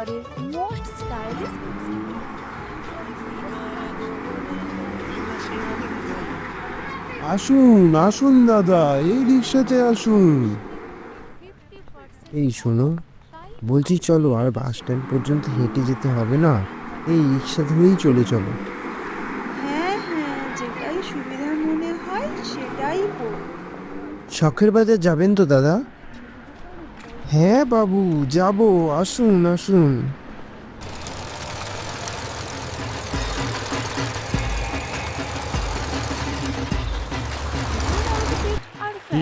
পরিবারের most stylish আসুন আসুন দাদা এই রিক্সাতে আসুন। এই শোনো বলছি চলো আর বাস স্ট্যান্ড পর্যন্ত হেঁটে যেতে হবে না? এই রিক্সা ধরেই চলে চলো। হ্যাঁ হ্যাঁ যেটাই সুবিধা মনে হয় সেটাই শখের বাজার যাবেন তো দাদা? হ্যাঁ বাবু, যাব। আসুন আসুন।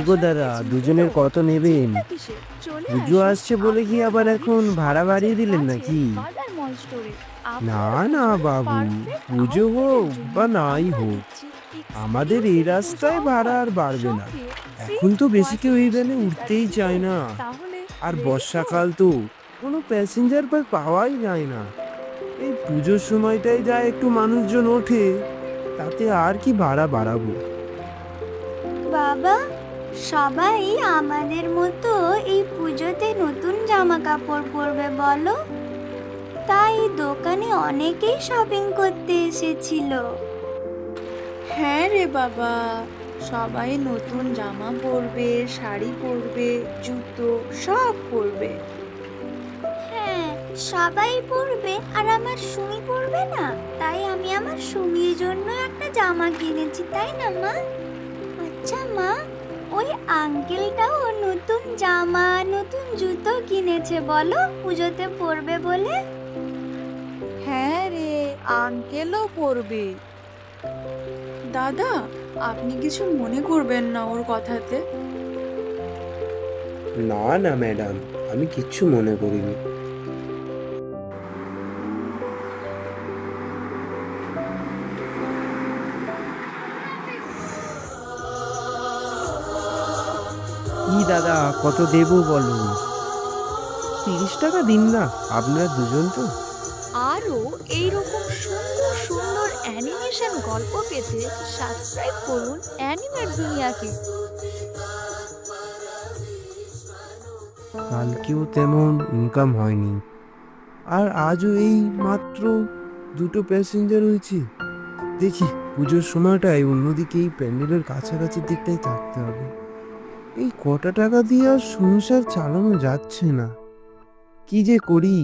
গো দাদা, দুজনের কত নেবেন? পুজো আসছে বলে কি আবার এখন ভাড়া বাড়িয়ে দিলেন নাকি? না না বাবু, পুজো হোক বা নাই হোক, আমাদের এই রাস্তায় ভাড়া আর বাড়বে না। এখন তো বেশি কেউ এই ভ্যানে উঠতেই চায় না। আর বর্ষাকাল তো কোনো প্যাসেঞ্জার বাস পাওয়াই যায় না। এই পুজোর সময়টাই যা একটু মানুষজন ওঠে তাতে আর কি ভাড়া বাড়াবো? বাবা সবাই আমাদের মতো এই পুজোতে নতুন জামা কাপড় পরবে বলো? তাই দোকানে অনেকেই শপিং করতে এসেছিল। হ্যাঁ রে বাবা সবাই নতুন জামা পরবে শাড়ি পরবে জুতো সব পরবে। হ্যাঁ সবাই পরবে আর আমার সুমি পরবে না? তাই আমি আমার সুমির জন্য একটা জামা কিনেছি তাই না মা? আচ্ছা মা ওই আঙ্কেলটাও নতুন জামা নতুন জুতো কিনেছে বলো পুজোতে পরবে বলে? হ্যাঁ রে আঙ্কেলও পড়বে দাদা আপনি কিছু মনে করবেন না ওর কথাতে। না না ম্যাডাম আমি কিচ্ছু মনে করিনি। কি দাদা কত দেবো বলুন তিরিশ টাকা দিন না আপনারা দুজন তো। আরও এইরকম সুন্দর সুন্দর অ্যানিমেশন গল্প পেতে সাবস্ক্রাইব করুন অ্যানিমেট দুনিয়াকে কালকেও তেমন ইনকাম হয়নি। আর আজও এই মাত্র দুটো প্যাসেঞ্জার হয়েছে দেখি, পুজোর সময়টায় অন্যদিকে এই প্যান্ডেলের কাছাকাছি দিকটাই থাকতে হবে। এই কটা টাকা দিয়ে আর সংসার চালানো যাচ্ছে না। কি যে করি?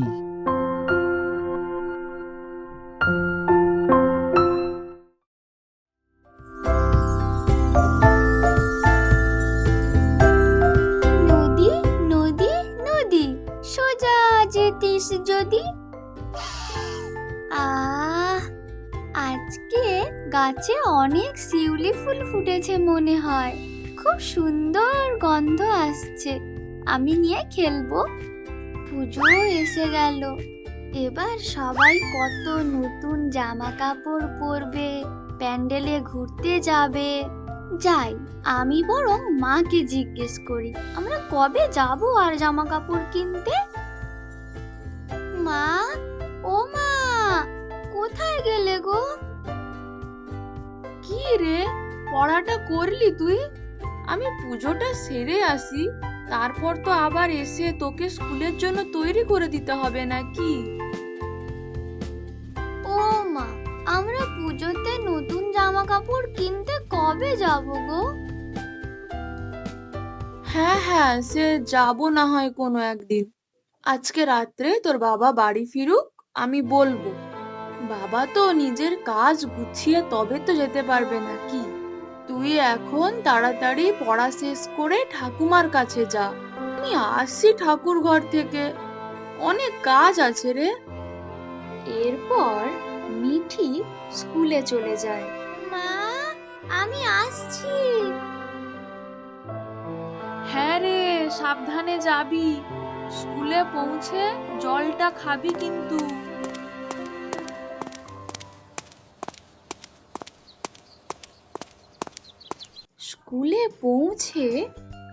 গাছে অনেক শিউলি ফুল ফুটেছে মনে হয়। খুব সুন্দর গন্ধ আসছে। আমি নিয়ে খেলব। পুজো এসে গেল। এবার সবাই কত নতুন জামা কাপড় পরবে, প্যান্ডেলে ঘুরতে যাবে। যাই, আমি বরং মাকে জিজ্ঞেস করি, আমরা কবে যাব আর জামা কাপড় কিনতে? মা? ও মা! কোথায় গেলে গো? কি রে? পড়াটা করলি তুই? আমি পুজোটা সেরে আসি। তারপর তো আবার এসে তোকে স্কুলের জন্য তৈরি করে দিতে হবে নাকি? ও মা আমরা পুজোতে নতুন জামা কাপড় কিনতে কবে যাব গো? হ্যাঁ হ্যাঁ সে যাব না হয় কোনো একদিন। আজকে রাত্রে তোর বাবা বাড়ি ফিরুক আমি বলব। বাবা তো নিজের কাজ গুছিয়ে তবে তো যেতে পারবে নাকি তুই এখন তাড়াতাড়ি পড়া শেষ করে ঠাকুমার কাছে যা। আমি আসছি ঠাকুর ঘর থেকে। অনেক কাজ আছে রে। এরপর মিঠি স্কুলে চলে যায়। মা আমি আসছি। হ্যাঁ রে সাবধানে যাবি। স্কুলে পৌঁছে জলটা খাবি কিন্তু। স্কুলে পৌঁছে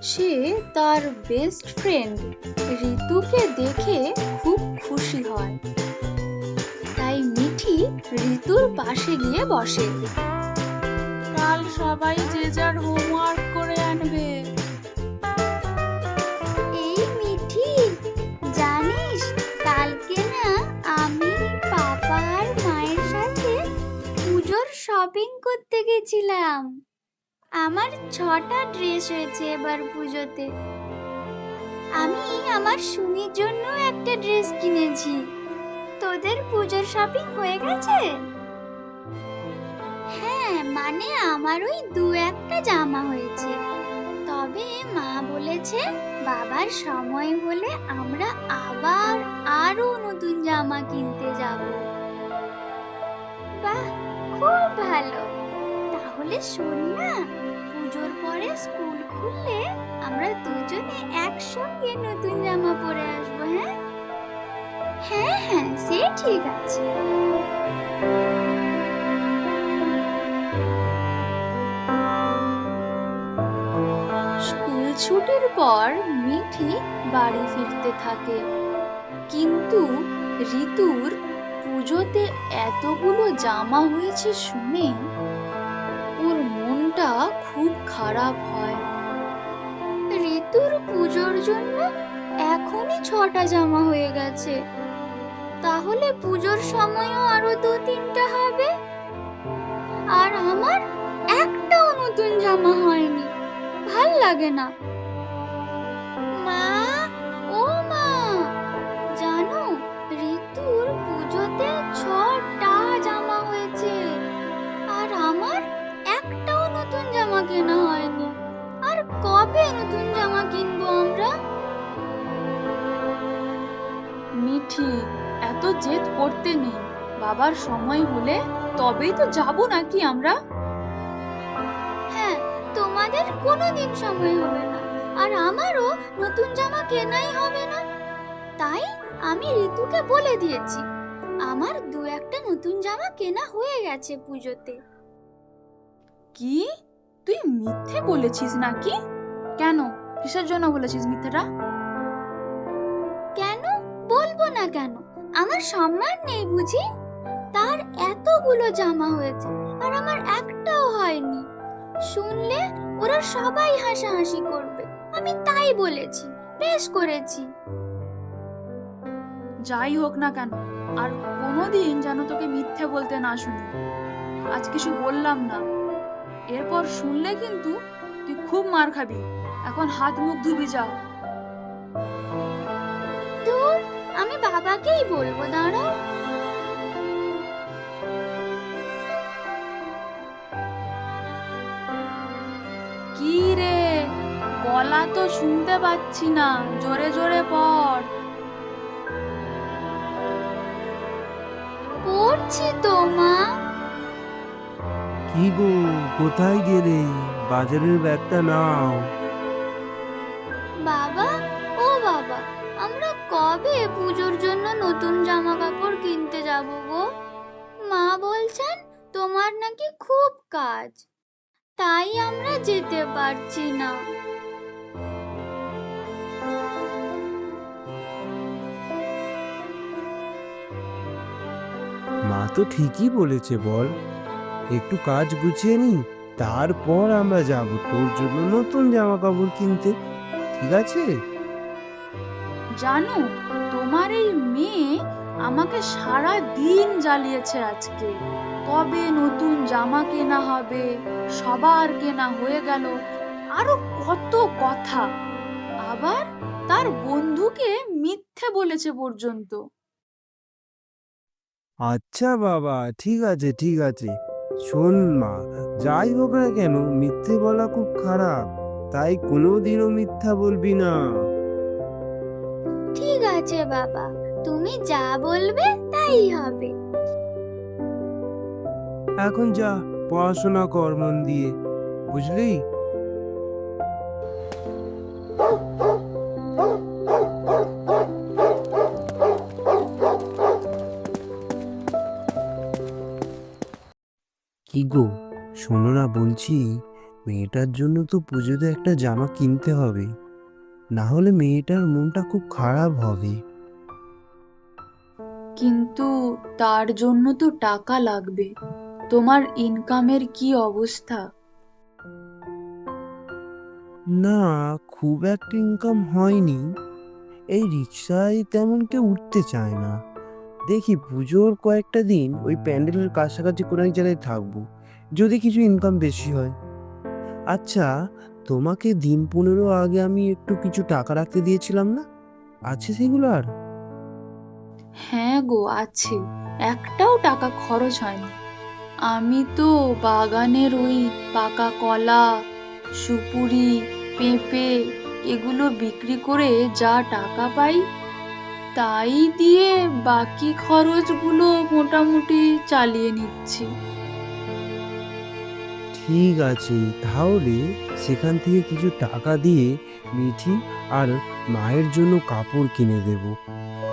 সে তার বেস্ট ফ্রেন্ড ঋতুকে দেখে খুব খুশি হয়। তাই মিঠি ঋতুর পাশে গিয়ে বসে। কাল সবাই যে যার হোমওয়ার্ক করে আনবে। এই মিঠি, জানিস কালকে না আমি পাপা আর মায়ের সাথে পুজোর শপিং করতে গেছিলাম। আমার ছটা ড্রেস হয়েছে এবার পুজোতে। আমি আমার সুমির জন্য একটা ড্রেস কিনেছি। তোদের পুজোর শপিং হয়ে গেছে? হ্যাঁ মানে আমার ওই দু একটা জামা হয়েছে। তবে মা বলেছে, বাবার সময় হলে আমরা আবার আরও নতুন জামা কিনতে যাব। বাহ, খুব ভালো। তাহলে শোন না, পুজোর পরে স্কুল খুললে আমরা দুজনে একসঙ্গে নতুন জামা পরে আসব হ্যাঁ? হ্যাঁ হ্যাঁ সে ঠিক আছে। স্কুল ছুটির পর মিঠি বাড়ি ফিরতে থাকে। কিন্তু ঋতুর পুজোতে এতগুলো জামা হয়েছে শুনে খারাপ হয়। ঋতুর পুজোর জন্য এখনই ছটা জামা হয়ে গেছে। তাহলে পুজোর সময়ও আরও দু তিনটা হবে? আর আমার একটাও নতুন জামা হয়নি। ভালো লাগে না। জেদ করতে নেই। বাবার সময় হলে তবেই তো যাব নাকি আমরা? হ্যাঁ তোমাদের কোনোদিন সময় হবে না। আর আমারও নতুন জামা কেনাই হবে না। তাই আমি ঋতুকে বলে দিয়েছি আমার দু একটা নতুন জামা কেনা হয়ে গেছে পুজোতে। কি? তুই মিথ্যে বলেছিস নাকি? কেন? কিসের জন্য বলেছিস মিথ্যেটা? কেন? বলব না কেন? আমার সম্মান নেই বুঝি? তার এতগুলো জামা হয়েছে, আর আমার একটাও হয়নি। শুনলে ওরা সবাই হাসাহাসি করবে। আমি তাই বলেছি, বেশ করেছি। যাই হোক না কেন, আর কোনোদিন যেন তোকে মিথ্যে বলতে না শুনি। আজ কিছু বললাম না। এরপর শুনলে কিন্তু তুই খুব মার খাবি। এখন হাত মুখ ধুবি যা বাবাকেই বলব দাঁড়াও। কি রে? গলা তো শুনতে পাচ্ছি না জোরে জোরে পড়। পড়ছি তো মা। কি গো কোথায় গেলে? বাজারের ব্যাগটা নাও। বাবা পুজোর জন্য নতুন জামা কাপড় কিনতে যাব গো। মা বলছেন তোমার নাকি খুব কাজ। তাই আমরা যেতে পারছি না। মা তো ঠিকই বলেছে বল। একটু কাজ গুছিয়ে নি তারপর আমরা যাব। তোর জন্য নতুন জামা কাপড় কিনতে ঠিক আছে? জানো তোমার এই মেয়ে আমাকে সারা দিন জ্বালিয়েছে আজকে। কবে নতুন জামা কেনা হবে, সবার কেনা হয়ে গেল, আরও কত কথা। আবার তার বন্ধুকে মিথ্যে বলেছে পর্যন্ত। আচ্ছা বাবা, ঠিক আছে ঠিক আছে। শোন মা, যাই হোক না কেন, মিথ্যে বলা খুব খারাপ। তাই কোনোদিনও মিথ্যা বলবি না। বাবা তুমি যা বলবে তাই হবে। এখন যা পড়াশোনা কর মন দিয়ে বুঝলি? কি গো শোনো না বলছি মেয়েটার জন্য তো পুজোতে একটা জামা কিনতে হবে। না হলে মেয়েটার মনটা খুব খারাপ হবে। কিন্তু তার জন্য তো টাকা লাগবে। তোমার ইনকামের কি অবস্থা? না, খুব একটা ইনকাম হয়নি। এই রিক্সায় তেমন কেউ উঠতে চায় না। দেখি পুজোর কয়েকটা দিন ওই প্যান্ডেলের কাছাকাছি কোনো এক জায়গায় থাকব, যদি কিছু ইনকাম বেশি হয়। আচ্ছা তোমাকে দিন পনেরো আগে আমি একটু কিছু টাকা রাখতে দিয়েছিলাম না? আছে সেগুলো আর? হ্যাঁ গো, আছে। একটাও টাকা খরচ হয়নি। আমি তো বাগানের ওই পাকা কলা, সুপুরি, পেঁপে এগুলো বিক্রি করে যা টাকা পাই, তাই দিয়ে বাকি খরচগুলো মোটামুটি চালিয়ে নিচ্ছি। ঠিক আছে, তাহলে সেখান থেকে কিছু টাকা দিয়ে মিঠি আর মায়ের জন্য কাপড় কিনে দেব।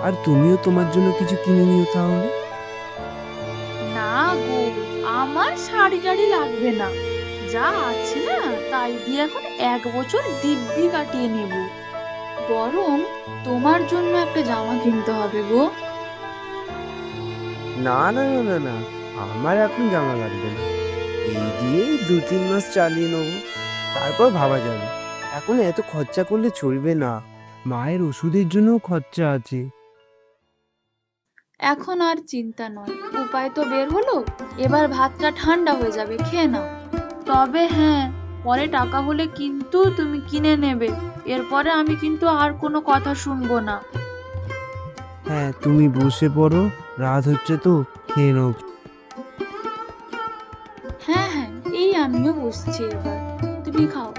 আর তুমিও তোমার জন্য কিছু কিনে নিও তাহলে? না গো আমার শাড়ি টাড়ি লাগবে না। যা আছে না তাই দিয়ে এখন এক বছর দিব্যি কাটিয়ে নেব। বরং তোমার জন্য একটা জামা কিনতে হবে গো। না না না না না আমার এখন জামা লাগবে না। এই দিয়েই দু তিন মাস চালিয়ে নেব তারপর ভাবা যাবে। এখন এত খরচা করলে চলবে না। মায়ের ওষুধের জন্য খরচা আছে। এখন আর চিন্তা নয়। উপায় তো বের হলো এবার ভাতটা ঠান্ডা হয়ে যাবে খেয়ে নাও। তবে হ্যাঁ পরে টাকা হলে কিন্তু তুমি কিনে নেবে। এরপরে আমি কিন্তু আর কোনো কথা শুনব না। হ্যাঁ তুমি বসে পড়ো রাত হচ্ছে তো খেয়ে নাও। হ্যাঁ হ্যাঁ এই আমিও বসছি এবার। তুমি খাও।